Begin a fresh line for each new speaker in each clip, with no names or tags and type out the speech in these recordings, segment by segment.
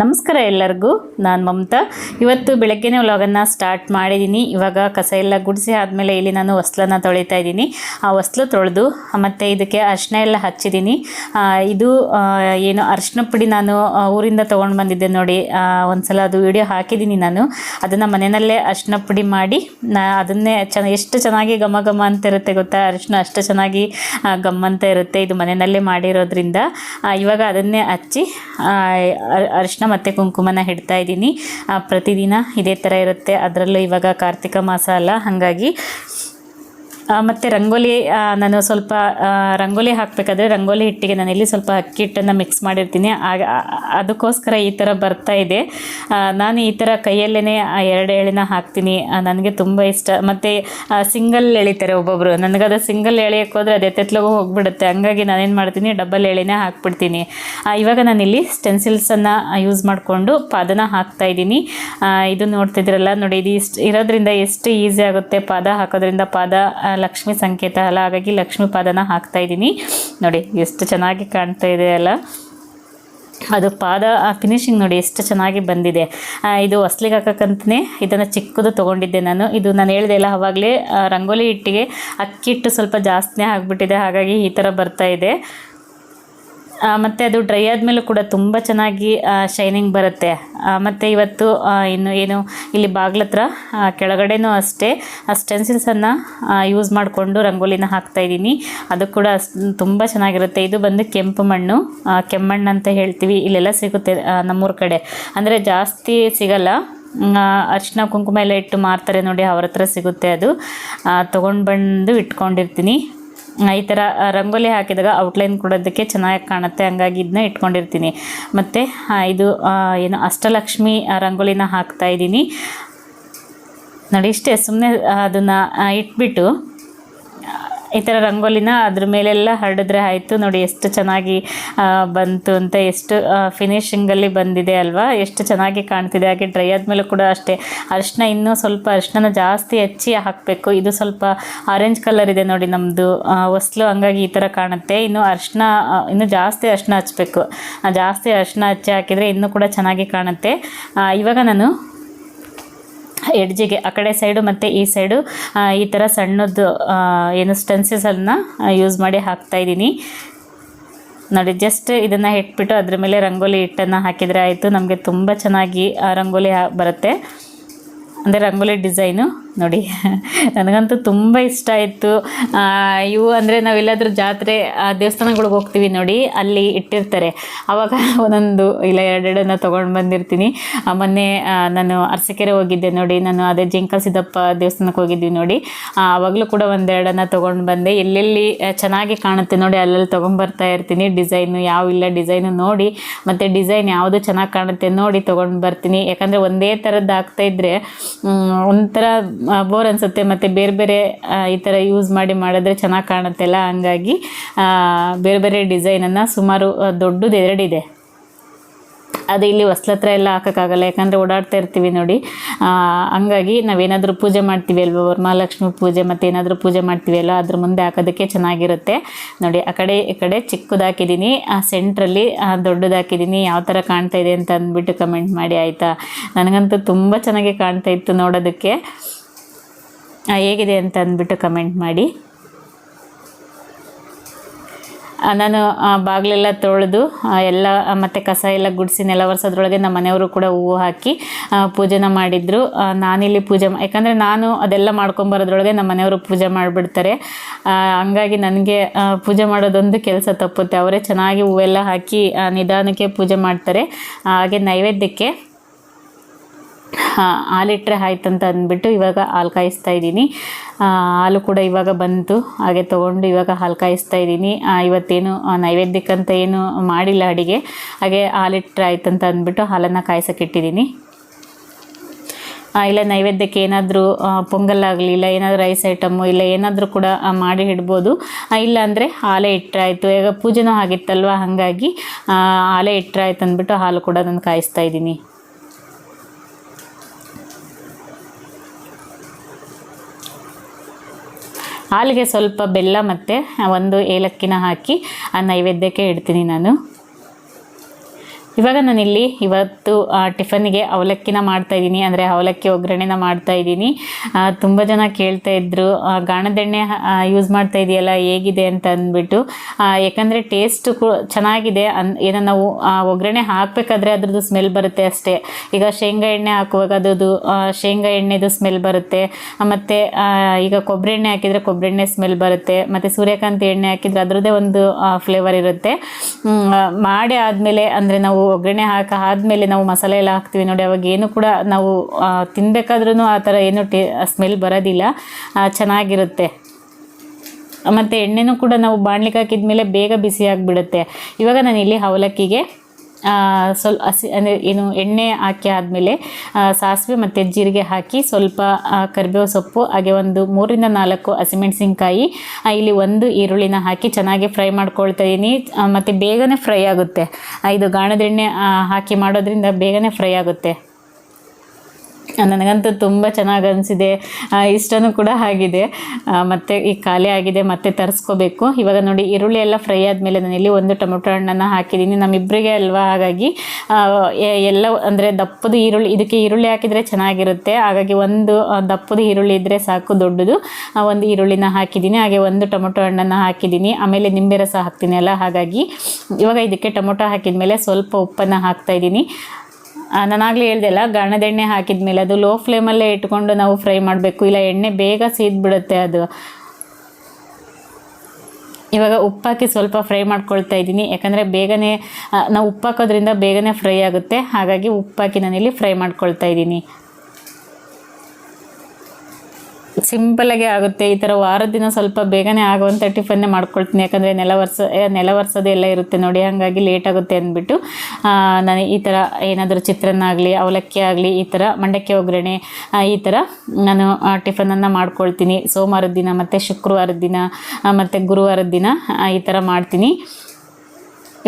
ನಮಸ್ಕಾರ ಎಲ್ಲರಿಗೂ, ನಾನು ಮಮತಾ. ಇವತ್ತು ಬೆಳಗ್ಗೆನೇ ವ್ಲಾಗನ್ನು ಸ್ಟಾರ್ಟ್ ಮಾಡಿದ್ದೀನಿ ಇವಾಗ ಕಸ ಎಲ್ಲ ಗುಡಿಸಿ ಆದಮೇಲೆ ಇಲ್ಲಿ ನಾನು ಹೊಸ್ಲನ್ನು ತೊಳಿತಾ ಇದ್ದೀನಿ ಆ ಹೊಸ್ಲು ತೊಳೆದು, ಮತ್ತು ಇದಕ್ಕೆ ಅರಿಶಿನ ಎಲ್ಲ ಹಚ್ಚಿದ್ದೀನಿ ಇದು ಏನು ಅರಿಶಿನ ಪುಡಿ ನಾನು ಊರಿಂದ ತೊಗೊಂಡು ಬಂದಿದ್ದೆ ನೋಡಿ. ಒಂದು ಸಲ ಅದು ವಿಡಿಯೋ ಹಾಕಿದ್ದೀನಿ ನಾನು. ಅದನ್ನು ಮನೆಯಲ್ಲೇ ಅರಿಶಿನ ಪುಡಿ ಮಾಡಿ, ನಾ, ಅದನ್ನೇ ಚೆನ್ನ ಎಷ್ಟು ಚೆನ್ನಾಗಿ ಘಮ ಘಮ ಅಂತ ಇರುತ್ತೆ ಗೊತ್ತಾ? ಅರಿಶಿನ ಅಷ್ಟು ಚೆನ್ನಾಗಿ ಘಮ್ ಅಂತ ಇರುತ್ತೆ ಇದು ಮನೆಯಲ್ಲೇ ಮಾಡಿರೋದ್ರಿಂದ. ಇವಾಗ ಅದನ್ನೇ ಹಚ್ಚಿ ಅರ್ಶಿನ ಅರ್- ಅರಿಶಿನ ಮತ್ತು ಕುಂಕುಮನ ಹಿಡ್ತಾ ಇದ್ದೀನಿ. ಪ್ರತಿದಿನ ಇದೇ ಥರ ಇರುತ್ತೆ. ಅದರಲ್ಲೂ ಇವಾಗ ಕಾರ್ತಿಕ ಮಾಸ ಅಲ್ಲ. ಹಾಗಾಗಿ ಮತ್ತು ರಂಗೋಲಿ ನಾನು ಸ್ವಲ್ಪ ರಂಗೋಲಿ ಹಾಕಬೇಕಾದ್ರೆ ರಂಗೋಲಿ ಹಿಟ್ಟಿಗೆ ನಾನು ಇಲ್ಲಿ ಸ್ವಲ್ಪ ಅಕ್ಕಿ ಹಿಟ್ಟನ್ನು ಮಿಕ್ಸ್ ಮಾಡಿರ್ತೀನಿ. ಆಗ ಅದಕ್ಕೋಸ್ಕರ ಈ ಥರ ಬರ್ತಾ ಇದೆ. ನಾನು ಈ ಥರ ಕೈಯಲ್ಲೇ ಎರಡು ಎಳೆನ ಹಾಕ್ತೀನಿ. ನನಗೆ ತುಂಬ ಇಷ್ಟ. ಮತ್ತು ಸಿಂಗಲ್ ಎಳಿತಾರೆ ಒಬ್ಬೊಬ್ಬರು ನನಗದು ಸಿಂಗಲ್ ಎಳೆಯೋಕ್ಕೆ ಹೋದರೆ ಅದು ಎತ್ತೆತ್ಲಗೂ ಹೋಗ್ಬಿಡುತ್ತೆ. ಹಂಗಾಗಿ ನಾನೇನು ಮಾಡ್ತೀನಿ ಡಬಲ್ ಎಳೆನೇ ಹಾಕ್ಬಿಡ್ತೀನಿ. ಆ, ಇವಾಗ ನಾನಿಲ್ಲಿ ಸ್ಟೆನ್ಸಿಲ್ಸನ್ನು ಯೂಸ್ ಮಾಡಿಕೊಂಡು ಪಾದನ ಹಾಕ್ತಾ ಇದ್ದೀನಿ. ಇದು ನೋಡ್ತಿದ್ರಲ್ಲ ನೋಡಿ ಇದು ಇಷ್ಟು ಇರೋದ್ರಿಂದ ಎಷ್ಟು ಈಸಿ ಆಗುತ್ತೆ ಪಾದ ಹಾಕೋದ್ರಿಂದ ಪಾದ ಆ, ಲಕ್ಷ್ಮಿ ಸಂಕೇತ ಅಲ್ಲ, ಹಾಗಾಗಿ ಲಕ್ಷ್ಮಿ ಪಾದನ ಹಾಕ್ತಾ ಇದ್ದೀನಿ. ನೋಡಿ, ಎಷ್ಟು ಚೆನ್ನಾಗಿ ಕಾಣ್ತಾ ಇದೆ ಅಲ್ಲ. ಅದು ಪಾದ ಫಿನಿಶಿಂಗ್ ನೋಡಿ ಎಷ್ಟು ಚೆನ್ನಾಗಿ ಬಂದಿದೆ. ಇದು ಹೊಸ್ಲಿಗೆ ಹಾಕಕ್ಕಂತಲೇ ಇದನ್ನು ಚಿಕ್ಕದು ತೊಗೊಂಡಿದ್ದೆ ನಾನು. ಇದು ನಾನು ಹೇಳಿದೆ ಅಲ್ಲ, ಅವಾಗಲೇ ರಂಗೋಲಿ ಹಿಟ್ಟಿಗೆ ಅಕ್ಕಿ ಹಿಟ್ಟು ಸ್ವಲ್ಪ ಜಾಸ್ತಿನೇ ಆಗಿಬಿಟ್ಟಿದೆ ಹಾಗಾಗಿ ಈ ಥರ ಬರ್ತಾ ಇದೆ. ಮತ್ತು ಅದು ಡ್ರೈ ಆದಮೇಲೂ ಕೂಡ ತುಂಬ ಚೆನ್ನಾಗಿ ಶೈನಿಂಗ್ ಬರುತ್ತೆ. ಮತ್ತು ಇವತ್ತು ಇನ್ನು ಏನು, ಇಲ್ಲಿ ಬಾಗ್ಲತ್ರ ಕೆಳಗಡೆನೂ ಅಷ್ಟೇ, ಆ ಸ್ಟೆನ್ಸಿಲ್ಸನ್ನು ಯೂಸ್ ಮಾಡಿಕೊಂಡು ರಂಗೋಲಿನ ಹಾಕ್ತಾ ಇದ್ದೀನಿ. ಅದು ಕೂಡ ತುಂಬ ಚೆನ್ನಾಗಿರುತ್ತೆ. ಇದು ಬಂದು ಕೆಂಪು ಮಣ್ಣು. ಕೆಮ್ಮಣ್ಣು ಅಂತ ಹೇಳ್ತೀವಿ. ಇಲ್ಲೆಲ್ಲ ಸಿಗುತ್ತೆ ನಮ್ಮೂರ ಕಡೆ. ಅಂದರೆ ಜಾಸ್ತಿ ಸಿಗಲ್ಲ. ಅರಿಶಿನ ಕುಂಕುಮ ಎಲ್ಲ ಇಟ್ಟು ಮಾರ್ತಾರೆ ನೋಡಿ, ಅವ್ರ ಹತ್ರ ಸಿಗುತ್ತೆ ಅದು. ತೊಗೊಂಡು ಬಂದು ಇಟ್ಕೊಂಡಿರ್ತೀನಿ. ಈ ಥರ ರಂಗೋಲಿ ಹಾಕಿದಾಗ ಔಟ್ಲೈನ್ ಕೊಡೋದಕ್ಕೆ ಚೆನ್ನಾಗಿ ಕಾಣುತ್ತೆ. ಹಂಗಾಗಿ ಇದನ್ನ ಇಟ್ಕೊಂಡಿರ್ತೀನಿ. ಮತ್ತು ಇದು ಏನು ಅಷ್ಟಲಕ್ಷ್ಮಿ ರಂಗೋಲಿನ ಹಾಕ್ತಾ ಇದ್ದೀನಿ. ನೋಡಿ, ಇಷ್ಟೇ ಸುಮ್ಮನೆ ಅದನ್ನು ಇಟ್ಬಿಟ್ಟು ಈ ಥರ ರಂಗೋಲಿನ ಅದ್ರ ಮೇಲೆಲ್ಲ ಹರಡಿದ್ರೆ ಆಯಿತು. ನೋಡಿ ಎಷ್ಟು ಚೆನ್ನಾಗಿ ಬಂತು ಅಂತ ಎಷ್ಟು ಫಿನಿಶಿಂಗಲ್ಲಿ ಬಂದಿದೆ ಅಲ್ವಾ? ಎಷ್ಟು ಚೆನ್ನಾಗಿ ಕಾಣ್ತಿದೆ. ಹಾಗೆ ಡ್ರೈ ಆದಮೇಲೆ ಕೂಡ ಅಷ್ಟೇ. ಅರಿಶಿನ ಇನ್ನೂ ಸ್ವಲ್ಪ ಅರಿಶಿನ ಜಾಸ್ತಿ ಹೆಚ್ಚಿ ಹಾಕಬೇಕು. ಇದು ಸ್ವಲ್ಪ ಆರೆಂಜ್ ಕಲರ್ ಇದೆ ನೋಡಿ ನಮ್ಮದು ಹೊಸ್ಲು ಹಂಗಾಗಿ ಈ ಥರ ಕಾಣುತ್ತೆ. ಇನ್ನು ಅರಿಶಿನ ಇನ್ನೂ ಜಾಸ್ತಿ ಅರಿಶಿನ ಹಚ್ಚಬೇಕು ಜಾಸ್ತಿ ಅರಿಶಿನ ಹಚ್ಚಿ ಹಾಕಿದರೆ ಇನ್ನೂ ಕೂಡ ಚೆನ್ನಾಗಿ ಕಾಣುತ್ತೆ. ಇವಾಗ ನಾನು ಎಡ್ಜಿಗೆ, ಆ ಕಡೆ ಸೈಡು ಮತ್ತು ಈ ಸೈಡು ಈ ಥರ ಸಣ್ಣದು ಏನು ಸ್ಟೆನ್ಸಿಸನ್ನು ಯೂಸ್ ಮಾಡಿ ಹಾಕ್ತಾ ಇದ್ದೀನಿ. ನೋಡಿ ಜಸ್ಟ್ ಇದನ್ನು ಇಟ್ಬಿಟ್ಟು ಅದ್ರ ಮೇಲೆ ರಂಗೋಲಿ ಹಿಟ್ಟನ್ನು ಹಾಕಿದರೆ ಆಯಿತು. ನಮಗೆ ತುಂಬ ಚೆನ್ನಾಗಿ ರಂಗೋಲಿ ಬರುತ್ತೆ. ಅಂದರೆ ರಂಗೋಲಿ ಡಿಸೈನು ನೋಡಿ, ನನಗಂತೂ ತುಂಬ ಇಷ್ಟ ಆಯಿತು. ಇವು ಅಂದರೆ ನಾವೆಲ್ಲಾದರೂ ಜಾತ್ರೆ ದೇವಸ್ಥಾನಗಳಿಗೆ ಹೋಗ್ತೀವಿ ನೋಡಿ, ಅಲ್ಲಿ ಇಟ್ಟಿರ್ತಾರೆ. ಆವಾಗ ಒಂದೊಂದು ಇಲ್ಲ, ಎರಡೆರಡನ್ನ ತೊಗೊಂಡು ಬಂದಿರ್ತೀನಿ. ಮೊನ್ನೆ ನಾನು ಅರಸಕೆರೆ ಹೋಗಿದ್ದೆ ನೋಡಿ, ನಾನು ಅದೇ ಜಿಂಕಲ್ ಸಿದ್ದಪ್ಪ ದೇವಸ್ಥಾನಕ್ಕೆ ಹೋಗಿದ್ವಿ ನೋಡಿ. ಆವಾಗಲೂ ಕೂಡ ಒಂದೆರಡನ್ನ ತೊಗೊಂಡು ಬಂದೆ. ಎಲ್ಲೆಲ್ಲಿ ಚೆನ್ನಾಗಿ ಕಾಣುತ್ತೆ ನೋಡಿ, ಅಲ್ಲಲ್ಲಿ ತೊಗೊಂಡ್ಬರ್ತಾ ಇರ್ತೀನಿ. ಡಿಸೈನು ಯಾವ ಇಲ್ಲ, ಡಿಸೈನು ನೋಡಿ, ಮತ್ತು ಡಿಸೈನ್ ಯಾವುದು ಚೆನ್ನಾಗಿ ಕಾಣುತ್ತೆ ನೋಡಿ ತೊಗೊಂಡು ಬರ್ತೀನಿ. ಯಾಕಂದರೆ ಒಂದೇ ಥರದ್ದು ಆಗ್ತಾಯಿದ್ರೆ ಒಂಥರ ಬೋರ್ ಅನಿಸುತ್ತೆ. ಮತ್ತು ಬೇರೆ ಬೇರೆ ಈ ಥರ ಯೂಸ್ ಮಾಡಿ ಮಾಡಿದ್ರೆ ಚೆನ್ನಾಗಿ ಕಾಣುತ್ತೆಲ್ಲ ಹಂಗಾಗಿ ಬೇರೆ ಬೇರೆ ಡಿಸೈನನ್ನು ಸುಮಾರು ದೊಡ್ಡದು ಎರಡಿದೆ. ಅದು ಇಲ್ಲಿ ಹೊಸ್ಲತ್ರ ಎಲ್ಲ ಹಾಕೋಕ್ಕಾಗಲ್ಲ, ಯಾಕಂದರೆ ಓಡಾಡ್ತಾ ಇರ್ತೀವಿ ನೋಡಿ. ಹಂಗಾಗಿ ನಾವೇನಾದರೂ ಪೂಜೆ ಮಾಡ್ತೀವಿ ಅಲ್ವ, ವರಮಹಾಲಕ್ಷ್ಮಿ ಪೂಜೆ ಮತ್ತು ಏನಾದರೂ ಪೂಜೆ ಮಾಡ್ತೀವಿ ಅಲ್ಲ ಅದ್ರ ಮುಂದೆ ಹಾಕೋದಕ್ಕೆ ಚೆನ್ನಾಗಿರುತ್ತೆ. ನೋಡಿ, ಆ ಕಡೆ, ಈ ಕಡೆ ಚಿಕ್ಕದಾಕಿದ್ದೀನಿ ಆ ಸೆಂಟ್ರಲ್ಲಿ ದೊಡ್ಡದಾಕಿದ್ದೀನಿ ಯಾವ ಥರ ಕಾಣ್ತಾ ಇದೆ ಅಂತ ಅಂದ್ಬಿಟ್ಟು ಕಮೆಂಟ್ ಮಾಡಿ, ಆಯಿತಾ? ನನಗಂತೂ ತುಂಬ ಚೆನ್ನಾಗಿ ಕಾಣ್ತಾ ಇತ್ತು ನೋಡೋದಕ್ಕೆ. ಹೇಗಿದೆ ಅಂತ ಅಂದ್ಬಿಟ್ಟು ಕಮೆಂಟ್ ಮಾಡಿ. ನಾನು ಬಾಗಿಲೆಲ್ಲ ತೊಳೆದು ಎಲ್ಲ ಮತ್ತು ಕಸ ಎಲ್ಲ ಗುಡಿಸಿ ನೆಲ ಒರೆಸೋದ್ರೊಳಗೆ ನಮ್ಮ ಮನೆಯವರು ಕೂಡ ಹೂವು ಹಾಕಿ ಪೂಜೆನ ಮಾಡಿದರು. ನಾನಿಲ್ಲಿ ಪೂಜೆ ಯಾಕಂದರೆ ನಾನು ಅದೆಲ್ಲ ಮಾಡ್ಕೊಂಬರೋದ್ರೊಳಗೆ ನಮ್ಮ ಮನೆಯವರು ಪೂಜೆ ಮಾಡಿಬಿಡ್ತಾರೆ. ಹಂಗಾಗಿ ನನಗೆ ಪೂಜೆ ಮಾಡೋದೊಂದು ಕೆಲಸ ತಪ್ಪುತ್ತೆ. ಅವರೇ ಚೆನ್ನಾಗಿ ಹೂವೆಲ್ಲ ಹಾಕಿ ನಿಧಾನಕ್ಕೆ ಪೂಜೆ ಮಾಡ್ತಾರೆ. ಹಾಗೆ ನೈವೇದ್ಯಕ್ಕೆ ಹಾಲಿಟ್ರೆ ಆಯ್ತಂತ ಅಂದ್ಬಿಟ್ಟು ಇವಾಗ ಹಾಲು ಕಾಯಿಸ್ತಾ ಇದ್ದೀನಿ. ಹಾಲು ಕೂಡ ಇವಾಗ ಬಂತು. ಹಾಗೆ ತೊಗೊಂಡು ಇವಾಗ ಹಾಲು ಕಾಯಿಸ್ತಾ ಇದ್ದೀನಿ. ಇವತ್ತೇನು ನೈವೇದ್ಯಕ್ಕಂತ ಏನು ಮಾಡಿಲ್ಲ ಅಡುಗೆ. ಹಾಗೆ ಹಾಲಿಟ್ರೆ ಆಯ್ತಂತ ಅಂದ್ಬಿಟ್ಟು ಹಾಲನ್ನು ಕಾಯ್ಸೋಕ್ಕಿಟ್ಟಿದ್ದೀನಿ ಇಟ್ಟಿದ್ದೀನಿ. ಇಲ್ಲ, ನೈವೇದ್ಯಕ್ಕೆ ಏನಾದರೂ ಪೊಂಗಲ್ ಆಗಲಿ, ಇಲ್ಲ ಏನಾದರೂ ರೈಸ್ ಐಟಮ್ಮು ಇಲ್ಲ ಏನಾದರೂ ಕೂಡ ಮಾಡಿ ಇಡ್ಬೋದು. ಇಲ್ಲ ಅಂದರೆ ಹಾಲೇ ಇಟ್ಟರೆ ಆಯಿತು. ಈಗ ಪೂಜೆನೂ ಆಗಿತ್ತಲ್ವ? ಹಾಗಾಗಿ ಹಾಲೆ ಹಾಲೇ ಇಟ್ಟರೆ ಆಯ್ತು ಅಂದ್ಬಿಟ್ಟು ಹಾಲು ಕೂಡ ನಾನು ಕಾಯಿಸ್ತಾ ಇದ್ದೀನಿ. ಹಾಲಿಗೆ ಸ್ವಲ್ಪ ಬೆಲ್ಲ ಮತ್ತು ಒಂದು ಏಲಕ್ಕಿನ ಹಾಕಿ ಆ ನೈವೇದ್ಯಕ್ಕೆ ಇಡ್ತೀನಿ ನಾನು. ಇವಾಗ ನಾನಿಲ್ಲಿ ಇವತ್ತು ಟಿಫನ್ನಿಗೆ ಅವಲಕ್ಕಿನ ಮಾಡ್ತಾ ಇದ್ದೀನಿ. ಅಂದರೆ ಅವಲಕ್ಕಿ ಒಗ್ಗರಣೆನ ಮಾಡ್ತಾ ಇದ್ದೀನಿ. ತುಂಬ ಜನ ಕೇಳ್ತಾ ಇದ್ದರು ಗಾಣದೆಣ್ಣೆ ಯೂಸ್ ಮಾಡ್ತಾ ಇದೆಯಲ್ಲ, ಹೇಗಿದೆ ಅಂತ ಅಂದ್ಬಿಟ್ಟು. ಯಾಕಂದರೆ ಟೇಸ್ಟ್ ಚೆನ್ನಾಗಿದೆ. ಅನ್ ಏನೋ ನಾವು ಒಗ್ಗರಣೆ ಹಾಕಬೇಕಾದ್ರೆ ಅದ್ರದ್ದು ಸ್ಮೆಲ್ ಬರುತ್ತೆ ಅಷ್ಟೇ. ಈಗ ಶೇಂಗಾ ಎಣ್ಣೆ ಹಾಕುವಾಗ ಅದ್ರದ್ದು ಶೇಂಗಾ ಎಣ್ಣೆದು ಸ್ಮೆಲ್ ಬರುತ್ತೆ. ಮತ್ತು ಈಗ ಕೊಬ್ಬರಿ ಎಣ್ಣೆ ಹಾಕಿದರೆ ಕೊಬ್ಬರಿ ಎಣ್ಣೆ ಸ್ಮೆಲ್ ಬರುತ್ತೆ. ಮತ್ತು ಸೂರ್ಯಕಾಂತಿ ಎಣ್ಣೆ ಹಾಕಿದರೆ ಅದರದ್ದೇ ಒಂದು ಫ್ಲೇವರ್ ಇರುತ್ತೆ. ಮಾಡಿ ಆದಮೇಲೆ ಅಂದರೆ ನಾವು ಒಗ್ಗರಣೆ ಹಾಕಿ ಆದಮೇಲೆ ನಾವು ಮಸಾಲೆ ಎಲ್ಲ ಹಾಕ್ತೀವಿ ನೋಡಿ, ಅವಾಗ ಏನು ಕೂಡ ನಾವು ತಿನ್ನಬೇಕಾದ್ರೂ ಆ ಥರ ಏನು ಟೇ ಸ್ಮೆಲ್ ಬರೋದಿಲ್ಲ. ಚೆನ್ನಾಗಿರುತ್ತೆ. ಮತ್ತು ಎಣ್ಣೆನೂ ಕೂಡ ನಾವು ಬಾಣ್ಲಿಕ್ಕೆ ಹಾಕಿದ್ಮೇಲೆ ಬೇಗ ಬಿಸಿ ಆಗಿಬಿಡುತ್ತೆ. ಇವಾಗ ನಾನು ಇಲ್ಲಿ ಅವಲಕ್ಕಿಗೆ ಸ್ವಲ್ಪ ಹಸಿ, ಅಂದರೆ ಏನು ಎಣ್ಣೆ ಹಾಕಿ ಆದಮೇಲೆ ಸಾಸಿವೆ ಮತ್ತು ಜೀರಿಗೆ ಹಾಕಿ ಸ್ವಲ್ಪ ಕರಿಬೇವು ಸೊಪ್ಪು, ಹಾಗೆ ಒಂದು ಮೂರಿಂದ ನಾಲ್ಕು ಹಸಿಮೆಣಸಿನ್ಕಾಯಿ ಇಲ್ಲಿ ಒಂದು ಈರುಳ್ಳಿನ ಹಾಕಿ ಚೆನ್ನಾಗಿ ಫ್ರೈ ಮಾಡ್ಕೊಳ್ತಾ ಇದ್ದೀನಿ ಮತ್ತು ಬೇಗನೆ ಫ್ರೈ ಆಗುತ್ತೆ. ಇದು ಗಾಣದ ಎಣ್ಣೆ ಹಾಕಿ ಮಾಡೋದ್ರಿಂದ ಬೇಗನೆ ಫ್ರೈ ಆಗುತ್ತೆ. ನನಗಂತೂ ತುಂಬ ಚೆನ್ನಾಗಿ ಅನಿಸಿದೆ. ಇಷ್ಟನೂ ಕೂಡ ಆಗಿದೆ. ಮತ್ತು ಈ ಖಾಲಿ ಆಗಿದೆ, ಮತ್ತೆ ತರಿಸ್ಕೋಬೇಕು. ಇವಾಗ ನೋಡಿ, ಈರುಳ್ಳಿ ಎಲ್ಲ ಫ್ರೈ ಆದಮೇಲೆ ನಾನಿಲ್ಲಿ ಒಂದು ಟೊಮೊಟೊ ಹಣ್ಣನ್ನು ಹಾಕಿದ್ದೀನಿ. ನಮ್ಮಿಬ್ಬರಿಗೆ ಅಲ್ವಾ? ಹಾಗಾಗಿ ಎಲ್ಲ ಅಂದರೆ ದಪ್ಪದ ಈರುಳ್ಳಿ, ಇದಕ್ಕೆ ಈರುಳ್ಳಿ ಹಾಕಿದರೆ ಚೆನ್ನಾಗಿರುತ್ತೆ. ಹಾಗಾಗಿ ಒಂದು ದಪ್ಪದ ಈರುಳ್ಳಿ ಇದ್ದರೆ ಸಾಕು, ದೊಡ್ಡದು. ಒಂದು ಈರುಳ್ಳಿನ ಹಾಕಿದ್ದೀನಿ. ಹಾಗೆ ಒಂದು ಟೊಮೊಟೊ ಹಣ್ಣನ್ನು ಹಾಕಿದ್ದೀನಿ. ಆಮೇಲೆ ನಿಂಬೆ ರಸ ಹಾಕ್ತೀನಿ ಅಲ್ಲ ಹಾಗಾಗಿ, ಇವಾಗ ಇದಕ್ಕೆ ಟೊಮೊಟೊ ಹಾಕಿದ ಮೇಲೆ ಸ್ವಲ್ಪ ಉಪ್ಪನ್ನು ಹಾಕ್ತಾ ಇದ್ದೀನಿ. ನಾನಾಗಲೇ ಹೇಳ್ದೆ ಅಲ್ಲ ಗಾಣದ ಎಣ್ಣೆ ಹಾಕಿದ ಮೇಲೆ ಅದು ಲೋ ಫ್ಲೇಮಲ್ಲೇ ಇಟ್ಕೊಂಡು ನಾವು ಫ್ರೈ ಮಾಡಬೇಕು. ಇಲ್ಲ, ಎಣ್ಣೆ ಬೇಗ ಸೀದ್ಬಿಡುತ್ತೆ ಅದು. ಇವಾಗ ಉಪ್ಪಾಕಿ ಸ್ವಲ್ಪ ಫ್ರೈ ಮಾಡ್ಕೊಳ್ತಾ ಇದ್ದೀನಿ. ಯಾಕಂದರೆ ಬೇಗನೆ ನಾವು ಉಪ್ಪಾಕೋದ್ರಿಂದ ಬೇಗನೆ ಫ್ರೈ ಆಗುತ್ತೆ. ಹಾಗಾಗಿ ಉಪ್ಪಾಕಿ ನಾನಿಲ್ಲಿ ಫ್ರೈ ಮಾಡ್ಕೊಳ್ತಾ ಇದ್ದೀನಿ. ಸಿಂಪಲಾಗಿ ಆಗುತ್ತೆ. ಈ ಥರ ವಾರದ ದಿನ ಸ್ವಲ್ಪ ಬೇಗನೆ ಆಗುವಂಥ ಟಿಫನ್ನೇ ಮಾಡ್ಕೊಳ್ತೀನಿ. ಯಾಕಂದರೆ ನೆಲ ವರ್ಷ ನೆಲ ವರ್ಷದ ಎಲ್ಲ ಇರುತ್ತೆ ನೋಡಿ. ಹಾಗಾಗಿ ಲೇಟ್ ಆಗುತ್ತೆ ಅಂದ್ಬಿಟ್ಟು ನಾನು ಈ ಥರ ಏನಾದರೂ ಚಿತ್ರಾನ್ನ ಆಗಲಿ ಅವಲಕ್ಕಿ ಆಗಲಿ, ಈ ಥರ ಮಂಡಕ್ಕಿ ಒಗ್ಗರಣೆ ಈ ಥರ ನಾನು ಟಿಫನನ್ನು ಮಾಡ್ಕೊಳ್ತೀನಿ. ಸೋಮವಾರದ ದಿನ ಮತ್ತು ಶುಕ್ರವಾರದ ದಿನ ಮತ್ತು ಗುರುವಾರದ ದಿನ ಈ ಥರ ಮಾಡ್ತೀನಿ.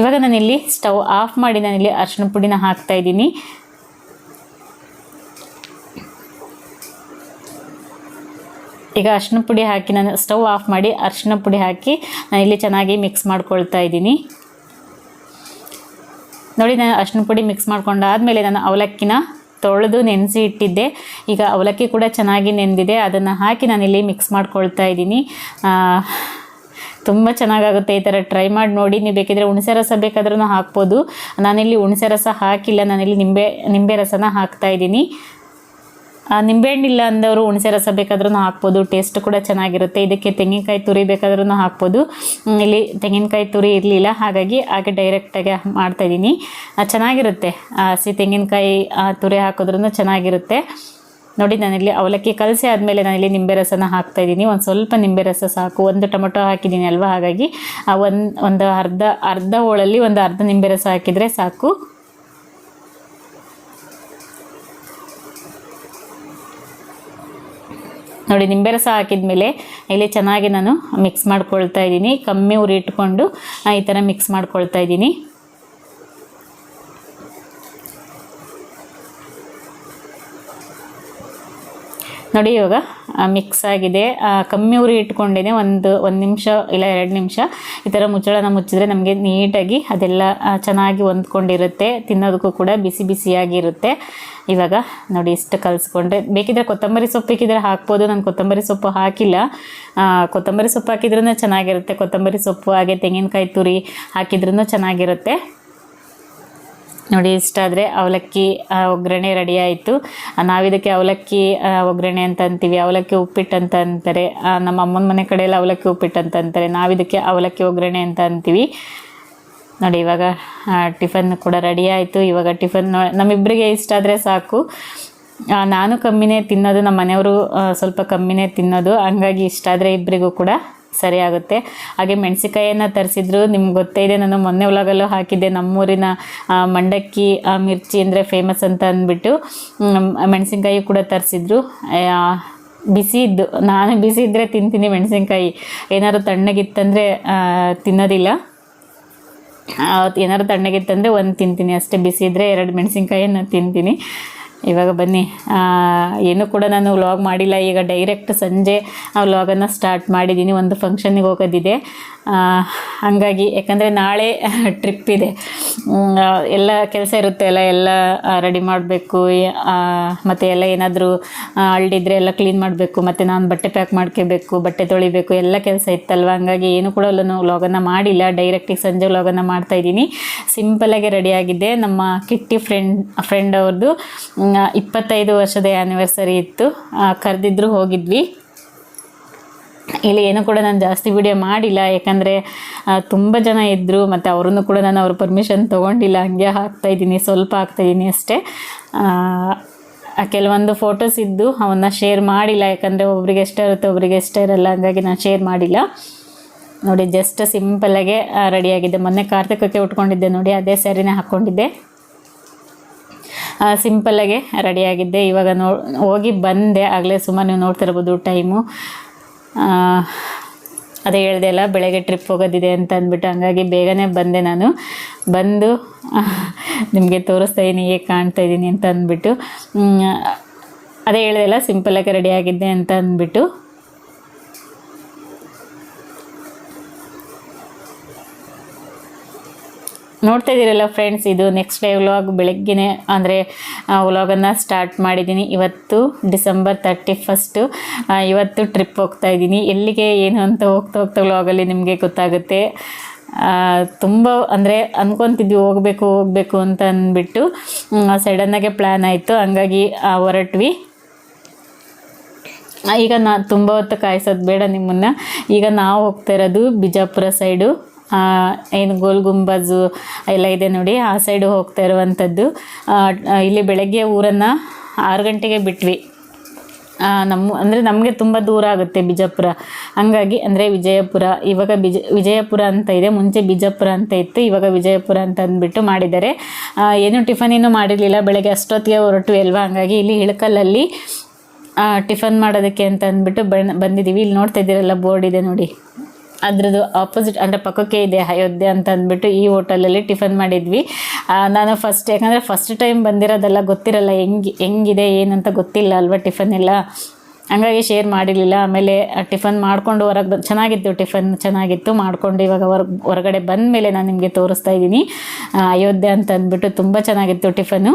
ಇವಾಗ ನಾನಿಲ್ಲಿ ಸ್ಟವ್ ಆಫ್ ಮಾಡಿ ನಾನಿಲ್ಲಿ ಅರ್ಶಿನ ಪುಡಿನ ಹಾಕ್ತಾ ಇದ್ದೀನಿ. ಈಗ ಅರಿಶಿನ ಪುಡಿ ಹಾಕಿ ನಾನು ಸ್ಟವ್ ಆಫ್ ಮಾಡಿ ಅರಿಶಿನ ಪುಡಿ ಹಾಕಿ ನಾನು ಇಲ್ಲಿ ಚೆನ್ನಾಗಿ ಮಿಕ್ಸ್ ಮಾಡ್ಕೊಳ್ತಾ ಇದ್ದೀನಿ. ನೋಡಿ ನಾನು ಅರಿಶಿನ ಪುಡಿ ಮಿಕ್ಸ್ ಮಾಡ್ಕೊಂಡಾದಮೇಲೆ ನಾನು ಅವಲಕ್ಕಿನ ತೊಳೆದು ನೆನೆಸಿ ಇಟ್ಟಿದ್ದೆ. ಈಗ ಅವಲಕ್ಕಿ ಕೂಡ ಚೆನ್ನಾಗಿ ನೆಂದಿದೆ. ಅದನ್ನು ಹಾಕಿ ನಾನಿಲ್ಲಿ ಮಿಕ್ಸ್ ಮಾಡ್ಕೊಳ್ತಾ ಇದ್ದೀನಿ. ತುಂಬ ಚೆನ್ನಾಗಾಗುತ್ತೆ ಈ ಥರ ಟ್ರೈ ಮಾಡಿ ನೋಡಿ. ನೀವು ಬೇಕಿದ್ರೆ ಹುಣಸೆ ರಸ ಬೇಕಾದ್ರೂ ಹಾಕ್ಬೋದು. ನಾನಿಲ್ಲಿ ಹುಣಸೆ ರಸ ಹಾಕಿಲ್ಲ. ನಾನಿಲ್ಲಿ ನಿಂಬೆ ನಿಂಬೆ ರಸನ ಹಾಕ್ತಾ ಇದ್ದೀನಿ. ನಿಂಬೆಹಣ್ಣಿಲ್ಲ ಅಂದವರು ಹುಣಸೆ ರಸ ಬೇಕಾದ್ರೂ ಹಾಕ್ಬೋದು. ಟೇಸ್ಟ್ ಕೂಡ ಚೆನ್ನಾಗಿರುತ್ತೆ. ಇದಕ್ಕೆ ತೆಂಗಿನಕಾಯಿ ತುರಿ ಬೇಕಾದ್ರೂ ಹಾಕ್ಬೋದು. ಇಲ್ಲಿ ತೆಂಗಿನಕಾಯಿ ತುರಿ ಇರಲಿಲ್ಲ. ಹಾಗಾಗಿ ಹಾಗೆ ಡೈರೆಕ್ಟಾಗಿ ಮಾಡ್ತಾಯಿದ್ದೀನಿ ಚೆನ್ನಾಗಿರುತ್ತೆ. ಹಸಿ ತೆಂಗಿನಕಾಯಿ ತುರಿ ಹಾಕಿದ್ರೂ ಚೆನ್ನಾಗಿರುತ್ತೆ. ನೋಡಿ, ನಾನಿಲ್ಲಿ ಅವಲಕ್ಕಿ ಕಲಸಿ ಆದಮೇಲೆ ನಾನಿಲ್ಲಿ ನಿಂಬೆ ರಸನ ಹಾಕ್ತಾ ಇದ್ದೀನಿ. ಒಂದು ಸ್ವಲ್ಪ ನಿಂಬೆ ರಸ ಸಾಕು. ಒಂದು ಟೊಮೊಟೊ ಹಾಕಿದ್ದೀನಿ ಅಲ್ವಾ? ಹಾಗಾಗಿ ಒಂದು ಒಂದು ಅರ್ಧ ಅರ್ಧ ಹೋಳಲ್ಲಿ ಒಂದು ಅರ್ಧ ನಿಂಬೆ ರಸ ಹಾಕಿದರೆ ಸಾಕು. ನೋಡಿ ನಿಂಬೆ ರಸ ಹಾಕಿದ್ಮೇಲೆ ಇಲ್ಲಿ ಚೆನ್ನಾಗಿ ನಾನು ಮಿಕ್ಸ್ ಮಾಡ್ಕೊಳ್ತಾ ಇದ್ದೀನಿ. ಕಮ್ಮಿ ಉರಿ ಇಟ್ಕೊಂಡು ಈ ಥರ ಮಿಕ್ಸ್ ಮಾಡ್ಕೊಳ್ತಾ ಇದ್ದೀನಿ. ನೋಡಿ ಇವಾಗ ಮಿಕ್ಸ್ ಆಗಿದೆ. ಕಮ್ಮಿ ಉರಿ ಇಟ್ಕೊಂಡಿದೆ ಒಂದು ಒಂದು ನಿಮಿಷ ಇಲ್ಲ ಎರಡು ನಿಮಿಷ. ಈ ಥರ ಮುಚ್ಚಳನ ಮುಚ್ಚಿದ್ರೆ ನಮಗೆ ನೀಟಾಗಿ ಅದೆಲ್ಲ ಚೆನ್ನಾಗಿ ಹೊಂದ್ಕೊಂಡಿರುತ್ತೆ. ತಿನ್ನೋದಕ್ಕೂ ಕೂಡ ಬಿಸಿ ಬಿಸಿಯಾಗಿರುತ್ತೆ. ಇವಾಗ ನೋಡಿ ಇಷ್ಟು ಕಲಿಸ್ಕೊಂಡ್ರೆ ಬೇಕಿದ್ರೆ ಕೊತ್ತಂಬರಿ ಸೊಪ್ಪು ಬೇಕಿದ್ರೆ ಹಾಕ್ಬೋದು. ನಾನು ಕೊತ್ತಂಬರಿ ಸೊಪ್ಪು ಹಾಕಿಲ್ಲ. ಕೊತ್ತಂಬರಿ ಸೊಪ್ಪು ಹಾಕಿದ್ರೂ ಚೆನ್ನಾಗಿರುತ್ತೆ. ಕೊತ್ತಂಬರಿ ಸೊಪ್ಪು, ಹಾಗೆ ತೆಂಗಿನಕಾಯಿ ತುರಿ ಹಾಕಿದ್ರೂ ಚೆನ್ನಾಗಿರುತ್ತೆ. ನೋಡಿ ಇಷ್ಟಾದರೆ ಅವಲಕ್ಕಿ ಒಗ್ಗರಣೆ ರೆಡಿ ಆಯಿತು. ನಾವಿದಕ್ಕೆ ಅವಲಕ್ಕಿ ಒಗ್ಗರಣೆ ಅಂತ ಅಂತೀವಿ. ಅವಲಕ್ಕಿ ಉಪ್ಪಿಟ್ಟು ಅಂತ ಅಂತಾರೆ. ನಮ್ಮ ಅಮ್ಮನ ಮನೆ ಕಡೆಯಲ್ಲಿ ಅವಲಕ್ಕಿ ಉಪ್ಪಿಟ್ಟು ಅಂತ ಅಂತಾರೆ. ನಾವಿದಕ್ಕೆ ಅವಲಕ್ಕಿ ಒಗ್ಗರಣೆ ಅಂತ ಅಂತೀವಿ. ನೋಡಿ, ಇವಾಗ ಟಿಫನ್ ಕೂಡ ರೆಡಿ ಆಯಿತು. ಇವಾಗ ಟಿಫನ್ ನಮ್ಮಿಬ್ಬರಿಗೆ ಇಷ್ಟ ಆದರೆ ಸಾಕು. ನಾನು ಕಮ್ಮಿನೇ ತಿನ್ನೋದು, ನಮ್ಮ ಮನೆಯವರು ಸ್ವಲ್ಪ ಕಮ್ಮಿನೇ ತಿನ್ನೋದು. ಹಂಗಾಗಿ ಇಷ್ಟ ಆದರೆ ಇಬ್ಬರಿಗೂ ಕೂಡ ಸರಿ ಆಗುತ್ತೆ ಹಾಗೆ ಮೆಣಸಿಕಾಯನ್ನು ತರಿಸಿದ್ರು, ನಿಮ್ಗೆ ಗೊತ್ತೇ ಇದೆ, ನಾನು ಮೊನ್ನೆ ಒಳಗಲ್ಲೂ ಹಾಕಿದ್ದೆ. ನಮ್ಮೂರಿನ ಮಂಡಕ್ಕಿ ಮಿರ್ಚಿ ಅಂದರೆ ಫೇಮಸ್ ಅಂತ ಅಂದ್ಬಿಟ್ಟು ಮೆಣಸಿನಕಾಯಿ ಕೂಡ ತರಿಸಿದ್ರು. ಬಿಸಿ ಇದ್ದು, ನಾನು ಬಿಸಿ ಇದ್ದರೆ ತಿಂತೀನಿ ಮೆಣಸಿನ್ಕಾಯಿ. ಏನಾದ್ರು ತಣ್ಣಗಿತ್ತಂದರೆ ತಿನ್ನೋದಿಲ್ಲ. ಏನಾದ್ರು ತಣ್ಣಗಿತ್ತಂದರೆ ಒಂದು ತಿಂತೀನಿ ಅಷ್ಟೇ. ಬಿಸಿ ಇದ್ದರೆ ಎರಡು ಮೆಣಸಿನ್ಕಾಯಿಯನ್ನು ತಿಂತೀನಿ. ಇವಾಗ ಬನ್ನಿ. ಏನು ಕೂಡ ನಾನು ವ್ಲಾಗ್ ಮಾಡಿಲ್ಲ. ಈಗ ಡೈರೆಕ್ಟ್ ಸಂಜೆ ಆ ವ್ಲಾಗನ್ನು ಸ್ಟಾರ್ಟ್ ಮಾಡಿದ್ದೀನಿ ಒಂದು ಫಂಕ್ಷನ್ನಿಗೆ ಹೋಗೋದಿದೆ. ಹಂಗಾಗಿ, ಯಾಕಂದರೆ ನಾಳೆ ಟ್ರಿಪ್ ಇದೆ. ಎಲ್ಲ ಕೆಲಸ ಇರುತ್ತೆ ಅಲ್ಲ, ಎಲ್ಲ ರೆಡಿ ಮಾಡಬೇಕು ಮತ್ತು ಎಲ್ಲ ಏನಾದರೂ ಅಳ್ಳಿದ್ರೆ ಎಲ್ಲ ಕ್ಲೀನ್ ಮಾಡಬೇಕು, ಮತ್ತು ನಾನು ಬಟ್ಟೆ ಪ್ಯಾಕ್ ಮಾಡ್ಕೋಬೇಕು, ಬಟ್ಟೆ ತೊಳಿಬೇಕು, ಎಲ್ಲ ಕೆಲಸ ಇತ್ತಲ್ವ? ಹಂಗಾಗಿ ಏನು ಕೂಡ ನಾನು ವ್ಲಾಗನ್ನು ಮಾಡಿಲ್ಲ. ಡೈರೆಕ್ಟಿಗೆ ಸಂಜೆ ವ್ಲಾಗನ್ನು ಮಾಡ್ತಾ ಇದ್ದೀನಿ. ಸಿಂಪಲಾಗಿ ರೆಡಿಯಾಗಿದ್ದೆ ನಮ್ಮ ಕಿಟ್ಟಿ ಫ್ರೆಂಡ್ ಫ್ರೆಂಡ್ ಅವ್ರದ್ದು ಇಪ್ಪತ್ತೈದು ವರ್ಷದ ಆ್ಯನಿವರ್ಸರಿ ಇತ್ತು. ಕರೆದಿದ್ರು ಹೋಗಿದ್ವಿ. ಇಲ್ಲಿ ಏನು ಕೂಡ ನಾನು ಜಾಸ್ತಿ ವಿಡಿಯೋ ಮಾಡಿಲ್ಲ. ಯಾಕಂದರೆ ತುಂಬ ಜನ ಇದ್ದರು ಮತ್ತು ಅವರನ್ನು ಕೂಡ ನಾನು ಅವ್ರ ಪರ್ಮಿಷನ್ ತೊಗೊಂಡಿಲ್ಲ. ಹಂಗೆ ಹಾಕ್ತಾಯಿದ್ದೀನಿ ಸ್ವಲ್ಪ ಹಾಕ್ತಾಯಿದ್ದೀನಿ ಅಷ್ಟೇ. ಕೆಲವೊಂದು ಫೋಟೋಸ್ ಇದ್ದು ಅವನ್ನ ಶೇರ್ ಮಾಡಿಲ್ಲ. ಯಾಕಂದರೆ, ಒಬ್ರಿಗೆ ಇಷ್ಟ ಇರುತ್ತೆ, ಒಬ್ರಿಗೆ ಇಷ್ಟ ಇರಲ್ಲ. ಹಾಗಾಗಿ ನಾನು ಶೇರ್ ಮಾಡಿಲ್ಲ. ನೋಡಿ ಜಸ್ಟ್ ಸಿಂಪಲ್ಲಾಗೆ ರೆಡಿಯಾಗಿದೆ ಮೊನ್ನೆ ಕಾರ್ತಿಕಕ್ಕೆ ಉಟ್ಕೊಂಡಿದ್ದೆ ನೋಡಿ, ಅದೇ ಸ್ಯಾರಿನೇ ಹಾಕ್ಕೊಂಡಿದ್ದೆ. ಸಿಂಪಲ್ಲಾಗೆ ರೆಡಿಯಾಗಿದ್ದೆ ಇವಾಗ ನೋ, ಹೋಗಿ ಬಂದೆ. ಆಗಲೇ ಸುಮಾರು ನೀವು ನೋಡ್ತಿರ್ಬೋದು ಟೈಮು ಅದೇ ಹೇಳಿದೆ ಅಲ್ಲ, ಬೆಳಗ್ಗೆ ಟ್ರಿಪ್ ಹೋಗೋದಿದೆ ಅಂತ ಅಂದ್ಬಿಟ್ಟು ಹಂಗಾಗಿ ಬೇಗನೆ ಬಂದೆ ನಾನು. ಬಂದು ನಿಮಗೆ ತೋರಿಸ್ತಾ ಇದ್ದೀನಿ ಹೇಗೆ ಕಾಣ್ತಾ ಇದ್ದೀನಿ ಅಂತ ಅಂದ್ಬಿಟ್ಟು ಅದೇ ಹೇಳಿದೆ ಅಲ್ಲ ಸಿಂಪಲ್ಲಾಗಿ ರೆಡಿಯಾಗಿದ್ದೆ ಅಂತ ಅಂದ್ಬಿಟ್ಟು ನೋಡ್ತಾ ಇದ್ದೀರಲ್ಲ ಫ್ರೆಂಡ್ಸ್ ಇದು ನೆಕ್ಸ್ಟ್ ಡೇ ವ್ಲಾಗ್ ಬೆಳಗ್ಗೆನೇ. ಅಂದರೆ ವ್ಲಾಗನ್ನು ಸ್ಟಾರ್ಟ್ ಮಾಡಿದ್ದೀನಿ ಇವತ್ತು ಡಿಸೆಂಬರ್ ತರ್ಟಿ ಫಸ್ಟು ಇವತ್ತು ಟ್ರಿಪ್ ಹೋಗ್ತಾ ಇದ್ದೀನಿ. ಎಲ್ಲಿಗೆ, ಏನು ಅಂತ ಹೋಗ್ತಾ ಹೋಗ್ತಾ ವ್ಲಾಗಲ್ಲಿ ನಿಮಗೆ ಗೊತ್ತಾಗುತ್ತೆ. ತುಂಬ, ಅಂದರೆ ಅಂದ್ಕೊತಿದ್ವಿ ಹೋಗಬೇಕು ಹೋಗಬೇಕು ಅಂತ ಅಂದ್ಬಿಟ್ಟು ಸಡನ್ನಾಗೆ ಪ್ಲ್ಯಾನ್ ಆಯಿತು. ಹಂಗಾಗಿ ಹೊರಟ್ವಿ. ಈಗ ನಾ, ತುಂಬ ಹೊತ್ತು ಕಾಯಿಸೋದು ಬೇಡ ನಿಮ್ಮನ್ನು. ಈಗ ನಾವು ಹೋಗ್ತಾ ಇರೋದು ಬಿಜಾಪುರ ಸೈಡು ಏನು ಗೋಲ್ ಗುಂಬಜು ಎಲ್ಲ ಇದೆ ನೋಡಿ, ಆ ಸೈಡು ಹೋಗ್ತಾ ಇರುವಂಥದ್ದು ಇಲ್ಲಿ ಬೆಳಗ್ಗೆ ಊರನ್ನು ಆರು ಗಂಟೆಗೆ ಬಿಟ್ವಿ. ನಮ್ಮ, ಅಂದರೆ ನಮಗೆ ತುಂಬ ದೂರ ಆಗುತ್ತೆ ಬಿಜಾಪುರ. ಹಂಗಾಗಿ, ಅಂದರೆ ವಿಜಯಪುರ, ಇವಾಗ ಬಿಜ, ವಿಜಯಪುರ ಅಂತ ಇದೆ, ಮುಂಚೆ ಬಿಜಾಪುರ ಅಂತ ಇತ್ತು, ಇವಾಗ ವಿಜಯಪುರ ಅಂತ ಅಂದ್ಬಿಟ್ಟು ಮಾಡಿದ್ದಾರೆ. ಏನು ಟಿಫನ್ ಏನು ಮಾಡಿರಲಿಲ್ಲ, ಬೆಳಗ್ಗೆ ಅಷ್ಟೊತ್ತಿಗೆ ಹೊರಟು ಅಲ್ವಾ? ಹಂಗಾಗಿ ಇಲ್ಲಿ ಇಳಕಲ್ಲಲ್ಲಿ ಟಿಫನ್ ಮಾಡೋದಕ್ಕೆ ಅಂತ ಅಂದ್ಬಿಟ್ಟು ಬಣ್ಣ ಬಂದಿದ್ದೀವಿ ಇಲ್ಲಿ ನೋಡ್ತಾ ಇದ್ದೀರಲ್ಲ, ಬೋರ್ಡ್ ಇದೆ ನೋಡಿ. ಅದ್ರದ್ದು ಆಪೋಸಿಟ್ ಅಂದರೆ ಪಕ್ಕಕ್ಕೆ ಇದೆ ಅಯೋಧ್ಯೆ ಅಂತ ಅಂದ್ಬಿಟ್ಟು ಈ ಹೋಟೆಲಲ್ಲಿ ಟಿಫನ್ ಮಾಡಿದ್ವಿ. ನಾನು ಫಸ್ಟ್ ಯಾಕಂದರೆ ಫಸ್ಟ್ ಟೈಮ್ ಬಂದಿರೋದೆಲ್ಲ ಗೊತ್ತಿರಲ್ಲ ಹೆಂಗೆ, ಹೆಂಗಿದೆ, ಏನಂತ ಗೊತ್ತಿಲ್ಲ ಅಲ್ವಾ ಟಿಫನ್ ಎಲ್ಲ. ಹಂಗಾಗಿ ಶೇರ್ ಮಾಡಿರಲಿಲ್ಲ. ಆಮೇಲೆ ಟಿಫನ್ ಮಾಡಿಕೊಂಡು ಹೊರಗೆ ಬಂದು, ಚೆನ್ನಾಗಿತ್ತು ಟಿಫನ್, ಚೆನ್ನಾಗಿತ್ತು ಮಾಡಿಕೊಂಡು ಇವಾಗ ಹೊರ ಹೊರಗಡೆ ಬಂದ ಮೇಲೆ ನಾನು ನಿಮಗೆ ತೋರಿಸ್ತಾ ಇದ್ದೀನಿ. ಅಯೋಧ್ಯೆ ಅಂತ ಅಂದ್ಬಿಟ್ಟು ತುಂಬ ಚೆನ್ನಾಗಿತ್ತು ಟಿಫನು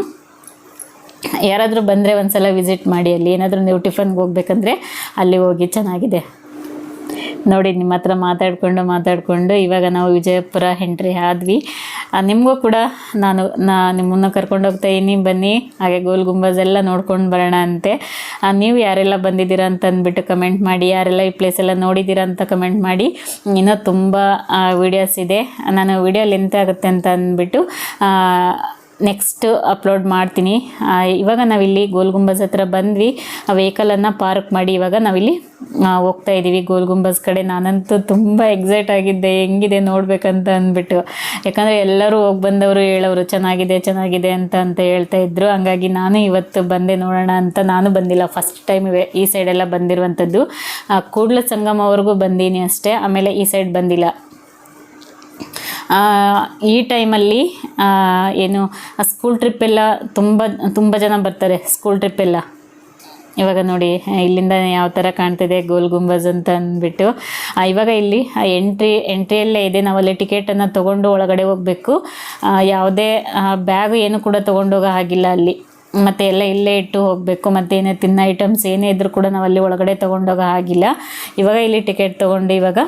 ಯಾರಾದರೂ ಬಂದರೆ ಒಂದು ಸಲ ವಿಸಿಟ್ ಮಾಡಿ ಅಲ್ಲಿ. ಏನಾದರೂ ನೀವು ಟಿಫನ್ಗೆ ಹೋಗ್ಬೇಕಂದ್ರೆ ಅಲ್ಲಿ ಹೋಗಿ ಚೆನ್ನಾಗಿದೆ. ನೋಡಿ, ನಿಮ್ಮ ಹತ್ರ ಮಾತಾಡಿಕೊಂಡು ಮಾತಾಡಿಕೊಂಡು ಇವಾಗ ನಾವು ವಿಜಯಪುರ ಎಂಟ್ರಿ ಆದ್ವಿ. ನಿಮಗೂ ಕೂಡ ನಾನು, ನಾ ನಿಮ್ಮನ್ನು ಇದ್ದೀನಿ. ಬನ್ನಿ, ಹಾಗೆ ಗೋಲ್ ಗುಂಬಜ್ ಎಲ್ಲ ನೋಡ್ಕೊಂಡು ಬರೋಣ ಅಂತೆ. ನೀವು ಯಾರೆಲ್ಲ ಬಂದಿದ್ದೀರಾ ಅಂತ ಅಂದ್ಬಿಟ್ಟು ಕಮೆಂಟ್ ಮಾಡಿ, ಯಾರೆಲ್ಲ ಈ ಪ್ಲೇಸ್ ಎಲ್ಲ ನೋಡಿದ್ದೀರಾ ಅಂತ ಕಮೆಂಟ್ ಮಾಡಿ. ಇನ್ನೂ ತುಂಬ ವೀಡಿಯೋಸ್ ಇದೆ. ನಾನು ವಿಡಿಯೋ ಲೆಂತ್ ಆಗುತ್ತೆ ಅಂತ ಅಂದ್ಬಿಟ್ಟು ನೆಕ್ಸ್ಟ್ ಅಪ್ಲೋಡ್ ಮಾಡ್ತೀನಿ. ಇವಾಗ ನಾವಿಲ್ಲಿ ಗೋಲ್ ಗುಂಬಜ್ ಹತ್ರ ಬಂದ್ವಿ. ಆ ವೆಹಿಕಲನ್ನು ಪಾರ್ಕ್ ಮಾಡಿ ಇವಾಗ ನಾವಿಲ್ಲಿ ಹೋಗ್ತಾ ಇದ್ದೀವಿ ಗೋಲ್ ಗುಂಬಜ್ ಕಡೆ. ನಾನಂತೂ ತುಂಬ ಎಕ್ಸೈಟ್ ಆಗಿದ್ದೆ. ಹೆಂಗಿದೆ ನೋಡಬೇಕಂತ ಅಂದ್ಬಿಟ್ಟು. ಯಾಕಂದರೆ ಎಲ್ಲರೂ ಹೋಗಿ ಬಂದವರು ಹೇಳೋರು, ಚೆನ್ನಾಗಿದೆ ಚೆನ್ನಾಗಿದೆ ಅಂತ ಅಂತ ಹೇಳ್ತಾ ಇದ್ರು. ಹಂಗಾಗಿ ನಾನು ಇವತ್ತು ಬಂದೆ ನೋಡೋಣ ಅಂತ ನಾನು ಬಂದಿಲ್ಲ. ಫಸ್ಟ್ ಟೈಮ್ ಈ ಸೈಡೆಲ್ಲ ಬಂದಿರುವಂಥದ್ದು. ಕೂಡಲ ಸಂಗಮವರೆಗೂ ಬಂದೀನಿ ಅಷ್ಟೇ. ಆಮೇಲೆ ಈ ಸೈಡ್ ಬಂದಿಲ್ಲ. ಈ ಟೈಮಲ್ಲಿ ಏನು ಸ್ಕೂಲ್ ಟ್ರಿಪ್ ಎಲ್ಲ ತುಂಬ ತುಂಬ ಜನ ಬರ್ತಾರೆ ಸ್ಕೂಲ್ ಟ್ರಿಪ್ ಎಲ್ಲ. ಇವಾಗ ನೋಡಿ, ಇಲ್ಲಿಂದ ಯಾವ ಥರ ಕಾಣ್ತಿದೆ ಗೋಲ್ ಗುಂಬಜ್ ಅಂತ ಅಂದ್ಬಿಟ್ಟು. ಇವಾಗ ಇಲ್ಲಿ ಎಂಟ್ರಿ ಎಂಟ್ರಿಯಲ್ಲೇ ಇದೆ. ನಾವು ಅಲ್ಲಿ ಟಿಕೆಟನ್ನು ತೊಗೊಂಡು ಒಳಗಡೆ ಹೋಗಬೇಕು. ಯಾವುದೇ ಬ್ಯಾಗ್ ಏನು ಕೂಡ ತೊಗೊಂಡೋಗೋ ಹಾಗಿಲ್ಲ ಅಲ್ಲಿ. ಮತ್ತು ಎಲ್ಲ ಇಲ್ಲೇ ಇಟ್ಟು ಹೋಗಬೇಕು. ಮತ್ತು ಏನೇ ತಿನ್ನೋ ಐಟಮ್ಸ್ ಏನೇ ಇದ್ದರೂ ಕೂಡ ನಾವು ಅಲ್ಲಿ ಒಳಗಡೆ ತೊಗೊಂಡೋಗೋ ಹಾಗಿಲ್ಲ. ಇವಾಗ ಇಲ್ಲಿ ಟಿಕೆಟ್ ತೊಗೊಂಡು ಇವಾಗ,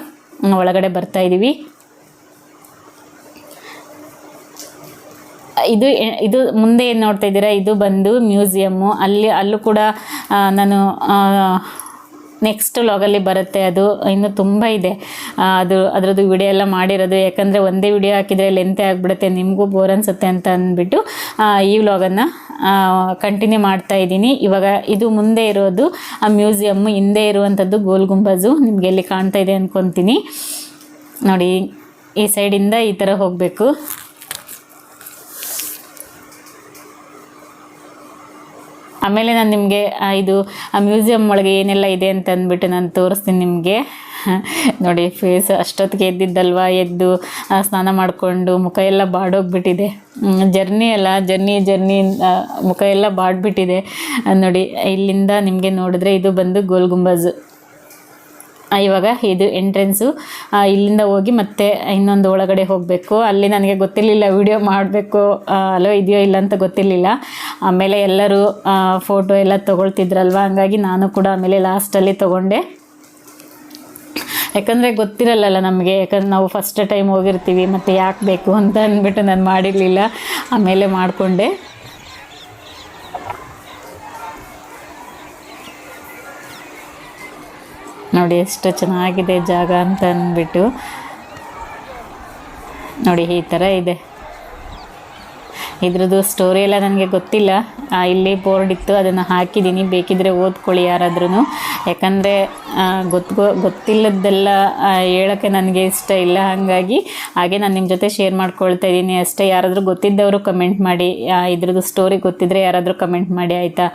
ಒಳಗಡೆ ಬರ್ತಾ ಇದ್ದೀವಿ ಇದು ಇದು ಮುಂದೆ ಏನು ನೋಡ್ತಾ ಇದ್ದೀರಾ? ಇದು ಬಂದು ಮ್ಯೂಸಿಯಮ್ಮು ಅಲ್ಲಿ, ಅಲ್ಲೂ ಕೂಡ ನಾನು ನೆಕ್ಸ್ಟ್ ಲಾಗಲ್ಲಿ ಬರುತ್ತೆ ಅದು. ಇನ್ನು ತುಂಬ ಇದೆ. ಅದು, ಅದರದ್ದು ವಿಡಿಯೋ ಎಲ್ಲ ಮಾಡಿರೋದು. ಯಾಕಂದರೆ ಒಂದೇ ವಿಡಿಯೋ ಹಾಕಿದರೆ ಲೆಂತೆ ಆಗಿಬಿಡುತ್ತೆ. ನಿಮಗೂ ಬೋರ್ ಅನಿಸುತ್ತೆ ಅಂತ ಅಂದ್ಬಿಟ್ಟು ಈ ವ್ಲಾಗನ್ನು ಕಂಟಿನ್ಯೂ ಮಾಡ್ತಾ ಇದ್ದೀನಿ. ಇವಾಗ ಇದು ಮುಂದೆ ಇರೋದು, ಆ ಮ್ಯೂಸಿಯಮ್ಮು ಹಿಂದೆ ಇರುವಂಥದ್ದು ಗೋಲ್ ಗುಂಬಜು. ನಿಮಗೆ ಎಲ್ಲಿ ಕಾಣ್ತಾ ಇದೆ ಅಂದ್ಕೊತೀನಿ ನೋಡಿ, ಈ ಸೈಡಿಂದ ಈ ಥರ ಹೋಗಬೇಕು. ಆಮೇಲೆ ನಾನು ನಿಮಗೆ ಇದು, ಆ ಮ್ಯೂಸಿಯಂ ಒಳಗೆ ಏನೆಲ್ಲ ಇದೆ ಅಂತ ಅಂದ್ಬಿಟ್ಟು ನಾನು ತೋರಿಸ್ತೀನಿ ನಿಮಗೆ. ನೋಡಿ ಫೇಸ್ ಅಷ್ಟೊತ್ತಿಗೆ ಎದ್ದಿದ್ದಲ್ವಾ, ಎದ್ದು ಸ್ನಾನ ಮಾಡಿಕೊಂಡು ಮುಖ ಎಲ್ಲ ಬಾಡೋಗ್ಬಿಟ್ಟಿದೆ. ಜರ್ನಿ ಅಲ್ಲ ಜರ್ನಿ ಜರ್ನಿ ಮುಖ ಎಲ್ಲ ಬಾಡ್ಬಿಟ್ಟಿದೆ. ನೋಡಿ, ಇಲ್ಲಿಂದ ನಿಮಗೆ ನೋಡಿದ್ರೆ ಇದು ಬಂದು ಗೋಲ್ ಗುಂಬಜ್. ಇವಾಗ ಇದು ಎಂಟ್ರೆನ್ಸು ಇಲ್ಲಿಂದ ಹೋಗಿ ಮತ್ತೆ ಇನ್ನೊಂದು ಒಳಗಡೆ ಹೋಗಬೇಕು. ಅಲ್ಲಿ ನನಗೆ ಗೊತ್ತಿರಲಿಲ್ಲ ವಿಡಿಯೋ ಮಾಡಬೇಕು ಅಲೋ ಇದೆಯೋ ಇಲ್ಲ ಅಂತ ಗೊತ್ತಿರಲಿಲ್ಲ. ಆಮೇಲೆ ಎಲ್ಲರೂ ಫೋಟೋ ಎಲ್ಲ ತೊಗೊಳ್ತಿದ್ರಲ್ವ? ಹಂಗಾಗಿ ನಾನು ಕೂಡ ಆಮೇಲೆ ಲಾಸ್ಟಲ್ಲಿ ತೊಗೊಂಡೆ. ಯಾಕಂದರೆ ಗೊತ್ತಿರಲ್ಲಲ್ಲ ನಮಗೆ, ಯಾಕಂದ್ರೆ ನಾವು ಫಸ್ಟ್ ಟೈಮ್ ಹೋಗಿರ್ತೀವಿ, ಮತ್ತು ಯಾಕೆ ಬೇಕು ಅಂತ ಅಂದ್ಬಿಟ್ಟು ನಾನು ಮಾಡಿರಲಿಲ್ಲ. ಆಮೇಲೆ ಮಾಡಿಕೊಂಡೆ. ನೋಡಿ ಎಷ್ಟು ಚೆನ್ನಾಗಿದೆ ಜಾಗ ಅಂತ ಅಂದ್ಬಿಟ್ಟು. ನೋಡಿ ಈ ಥರ ಇದೆ. ಇದ್ರದ್ದು ಸ್ಟೋರಿ ಎಲ್ಲ ನನಗೆ ಗೊತ್ತಿಲ್ಲ. ಇಲ್ಲಿ ಬೋರ್ಡ್ ಇತ್ತು, ಅದನ್ನು ಹಾಕಿದ್ದೀನಿ. ಬೇಕಿದ್ದರೆ ಓದ್ಕೊಳ್ಳಿ ಯಾರಾದ್ರೂ ಯಾಕಂದರೆ ಗೊತ್ತು ಗೊತ್ತಿಲ್ಲದ್ದೆಲ್ಲ ಹೇಳೋಕ್ಕೆ ನನಗೆ ಇಷ್ಟ ಇಲ್ಲ. ಹಾಗಾಗಿ ಹಾಗೆ ನಾನು ನಿಮ್ಮ ಜೊತೆ ಶೇರ್ ಮಾಡ್ಕೊಳ್ತಾ ಇದ್ದೀನಿ. ಅಷ್ಟೇ ಯಾರಾದರೂ ಗೊತ್ತಿದ್ದವರು ಕಮೆಂಟ್ ಮಾಡಿ. ಇದ್ರದ್ದು ಸ್ಟೋರಿ ಗೊತ್ತಿದ್ದರೆ ಯಾರಾದರೂ ಕಮೆಂಟ್ ಮಾಡಿ, ಆಯಿತಾ?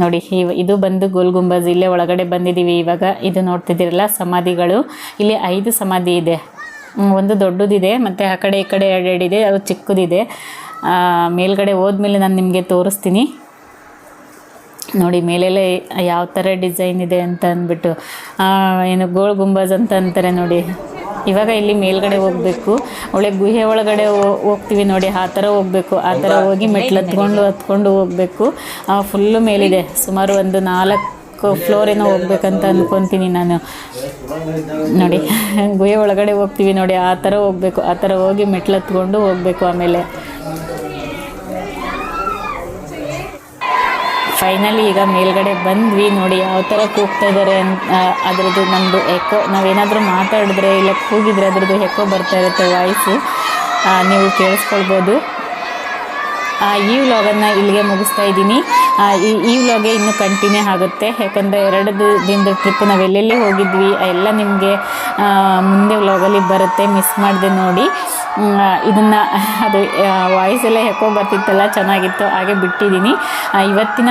ನೋಡಿ ಇದು ಬಂದು ಗೋಲ್ ಗುಂಬಜ್ ಇಲ್ಲೇ ಒಳಗಡೆ ಬಂದಿದ್ದೀವಿ ಇವಾಗ. ಇದು ನೋಡ್ತಿದ್ದೀರಲ್ಲ, ಸಮಾಧಿಗಳು. ಇಲ್ಲಿ ಐದು ಸಮಾಧಿ ಇದೆ. ಒಂದು ದೊಡ್ಡದಿದೆ, ಮತ್ತು ಆ ಕಡೆ ಈ ಕಡೆ ಎರಡೆರಡಿದೆ, ಅದು ಚಿಕ್ಕದಿದೆ. ಮೇಲ್ಗಡೆ ಹೋದ್ಮೇಲೆ ನಾನು ನಿಮಗೆ ತೋರಿಸ್ತೀನಿ. ನೋಡಿ, ಮೇಲೆಲ್ಲ ಯಾವ ಥರ ಡಿಸೈನ್ ಇದೆ ಅಂತ ಅಂದ್ಬಿಟ್ಟು. ಏನು ಗೋಲ್ ಗುಂಬಜ್ ಅಂತ ಅಂತಾರೆ ನೋಡಿ. ಇವಾಗ ಇಲ್ಲಿ ಮೇಲ್ಗಡೆ ಹೋಗಬೇಕು. ಒಳ್ಳೆ ಗುಹೆ ಒಳಗಡೆ ಹೋಗ್ತೀವಿ ನೋಡಿ. ಆ ಥರ ಹೋಗಬೇಕು. ಆ ಥರ ಹೋಗಿ ಮೆಟ್ಲು ಹತ್ಕೊಂಡು ಹತ್ಕೊಂಡು ಹೋಗಬೇಕು. ಫುಲ್ಲು ಮೇಲಿದೆ. ಸುಮಾರು ಒಂದು ನಾಲ್ಕು ಫ್ಲೋರ್ ಏನೋ ಹೋಗ್ಬೇಕಂತ ಅಂದ್ಕೊತೀನಿ ನಾನು. ನೋಡಿ ಗುಹೆ ಒಳಗಡೆ ಹೋಗ್ತೀವಿ ನೋಡಿ. ಆ ಥರ ಹೋಗಬೇಕು. ಆ ಥರ ಹೋಗಿ ಮೆಟ್ಲು ಹತ್ಕೊಂಡು ಹೋಗಬೇಕು ಆಮೇಲೆ. ಫೈನಲಿ ಈಗ ಮೇಲ್ಗಡೆ ಬಂದ್ವಿ ನೋಡಿ ಯಾವ ಥರ ಕೂಗ್ತಾ ಇದ್ದಾರೆ ಅಂತ ಅದರದ್ದು ನಮ್ಮದು ಎಕೋ ನಾವೇನಾದರೂ ಮಾತಾಡಿದ್ರೆ ಇಲ್ಲ ಕೂಗಿದ್ರೆ ಅದರದ್ದು ಎಕೋ ಬರ್ತಾ ಇರುತ್ತೆ ವಾಯ್ಸು ನೀವು ಕೇಳಿಸ್ಕೊಳ್ಬೋದು. ಈ ವ್ಲಾಗನ್ನು ಇಲ್ಲಿಗೆ ಮುಗಿಸ್ತಾ ಇದ್ದೀನಿ. ಈ ಈ ವ್ಲಾಗೆ ಇನ್ನೂ ಕಂಟಿನ್ಯೂ ಆಗುತ್ತೆ. ಯಾಕಂದರೆ ಎರಡು ದಿನದ ಟ್ರಿಪ್ ನಾವು ಎಲ್ಲೆಲ್ಲಿ ಹೋಗಿದ್ವಿ, ಎಲ್ಲ ನಿಮಗೆ ಮುಂದೆ ವ್ಲಾಗಲ್ಲಿ ಬರುತ್ತೆ ಮಿಸ್ ಮಾಡಿದೆ ನೋಡಿ. ಇದನ್ನು, ಅದು ವಾಯ್ಸೆಲ್ಲ ಹೆಕ್ಕೋ ಬರ್ತಿತ್ತಲ್ಲ, ಚೆನ್ನಾಗಿತ್ತು, ಹಾಗೆ ಬಿಟ್ಟಿದ್ದೀನಿ ಇವತ್ತಿನ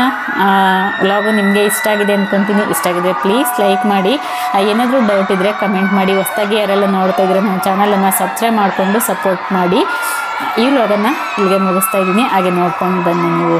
ವ್ಲಾಗು ನಿಮಗೆ ಇಷ್ಟ ಆಗಿದೆ ಅಂದ್ಕೊತೀನಿ ಇಷ್ಟ ಆಗಿದೆ ಪ್ಲೀಸ್ ಲೈಕ್ ಮಾಡಿ. ಏನಾದರೂ ಡೌಟ್ ಇದ್ದರೆ ಕಮೆಂಟ್ ಮಾಡಿ. ಹೊಸ್ದಾಗಿ ಯಾರೆಲ್ಲ ನೋಡ್ತಾ ಇದ್ರೆ ನನ್ನ ಚಾನಲನ್ನು ಸಬ್ಸ್ಕ್ರೈಬ್ ಮಾಡಿಕೊಂಡು ಸಪೋರ್ಟ್ ಮಾಡಿ. ಈ ವ್ಲಾಗನ್ನು ಇಲ್ಲಿಗೆ ಮುಗಿಸ್ತಾ ಇದ್ದೀನಿ. ಹಾಗೆ ನೋಡ್ಕೊಂಡು ಬನ್ನಿ ನೀವು.